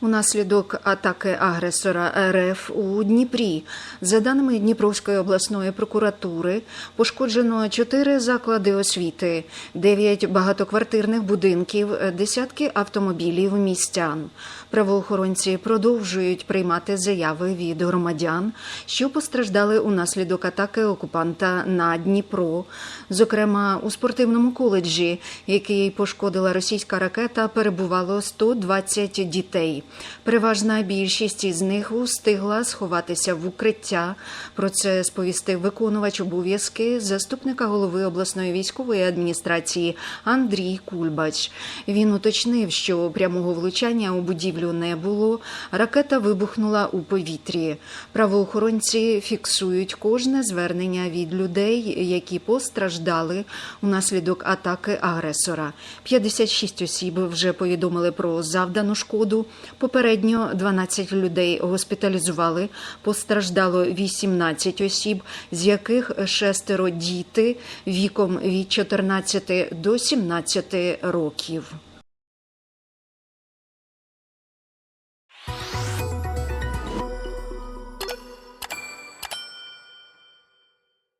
Унаслідок атаки агресора РФ у Дніпрі, за даними Дніпровської обласної прокуратури, пошкоджено чотири заклади освіти, дев'ять багатоквартирних будинків, десятки автомобілів містян. Правоохоронці продовжують приймати заяви від громадян, що постраждали унаслідок атаки окупанта на Дніпро. Зокрема, у спортивному коледжі, який пошкодила російська ракета, перебувало 120 дітей. Переважна більшість із них устигла сховатися в укриття. Про це сповістив виконувач обов'язки заступника голови обласної військової адміністрації Андрій Кульбач. Він уточнив, що прямого влучання у будівлю не було. Ракета вибухнула у повітрі. Правоохоронці фіксують кожне звернення від людей, які постраждали унаслідок атаки агресора. 56 осіб вже повідомили про завдану шкоду. Попередньо 12 людей госпіталізували. Постраждало 18 осіб, з яких шестеро діти віком від 14 до 17 років.